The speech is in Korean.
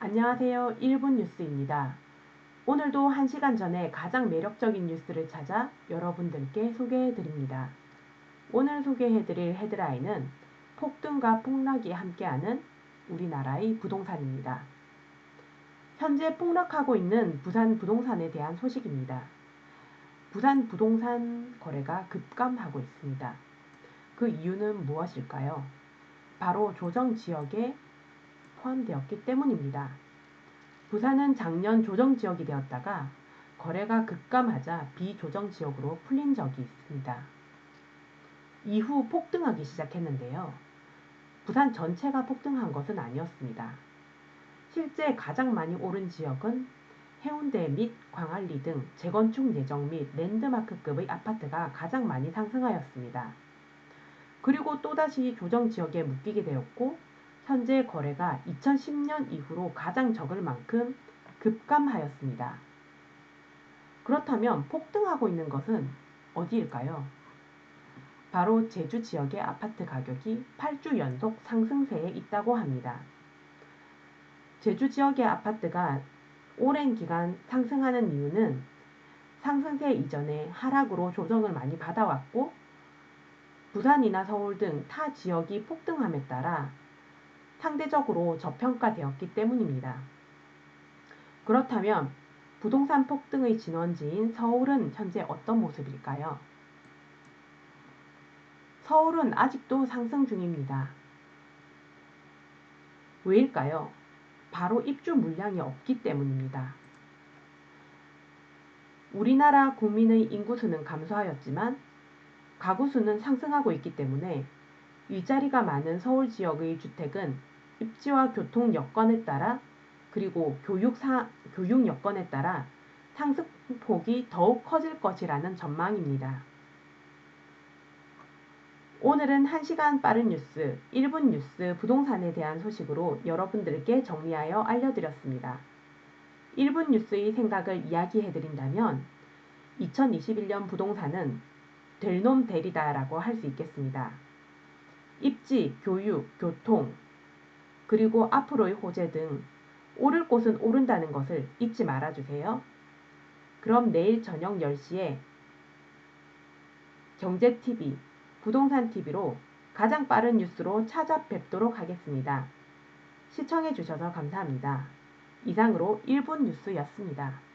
안녕하세요. 1분 뉴스입니다. 오늘도 1시간 전에 가장 매력적인 뉴스를 찾아 여러분들께 소개해 드립니다. 오늘 소개해 드릴 헤드라인은 폭등과 폭락이 함께하는 우리나라의 부동산입니다. 현재 폭락하고 있는 부산 부동산에 대한 소식입니다. 부산 부동산 거래가 급감하고 있습니다. 그 이유는 무엇일까요? 바로 조정 지역에 포함되었기 때문입니다. 부산은 작년 조정 지역이 되었다가 거래가 급감하자 비조정 지역으로 풀린 적이 있습니다. 이후 폭등하기 시작했는데요. 부산 전체가 폭등한 것은 아니었습니다. 실제 가장 많이 오른 지역은 해운대 및 광안리 등 재건축 예정 및 랜드마크급의 아파트가 가장 많이 상승하였습니다. 그리고 또다시 조정 지역에 묶이게 되었고 현재 거래가 2010년 이후로 가장 적을 만큼 급감하였습니다. 그렇다면 폭등하고 있는 것은 어디일까요? 바로 제주 지역의 아파트 가격이 8주 연속 상승세에 있다고 합니다. 제주 지역의 아파트가 오랜 기간 상승하는 이유는 상승세 이전에 하락으로 조정을 많이 받아왔고 부산이나 서울 등 타 지역이 폭등함에 따라 상대적으로 저평가되었기 때문입니다. 그렇다면 부동산 폭등의 진원지인 서울은 현재 어떤 모습일까요? 서울은 아직도 상승 중입니다. 왜일까요? 바로 입주 물량이 없기 때문입니다. 우리나라 국민의 인구수는 감소하였지만 가구 수는 상승하고 있기 때문에 일자리가 많은 서울 지역의 주택은 입지와 교통 여건에 따라 그리고 교육, 사, 교육 여건에 따라 상승폭이 더욱 커질 것이라는 전망입니다. 오늘은 1시간 빠른 뉴스, 1분 뉴스 부동산에 대한 소식으로 여러분들께 정리하여 알려드렸습니다. 1분 뉴스의 생각을 이야기해드린다면 2021년 부동산은 될놈 되리다라고 할 수 있겠습니다. 입지, 교육, 교통, 그리고 앞으로의 호재 등 오를 곳은 오른다는 것을 잊지 말아주세요. 그럼 내일 저녁 10시에 경제TV, 부동산TV로 가장 빠른 뉴스로 찾아뵙도록 하겠습니다. 시청해주셔서 감사합니다. 이상으로 1분 뉴스였습니다.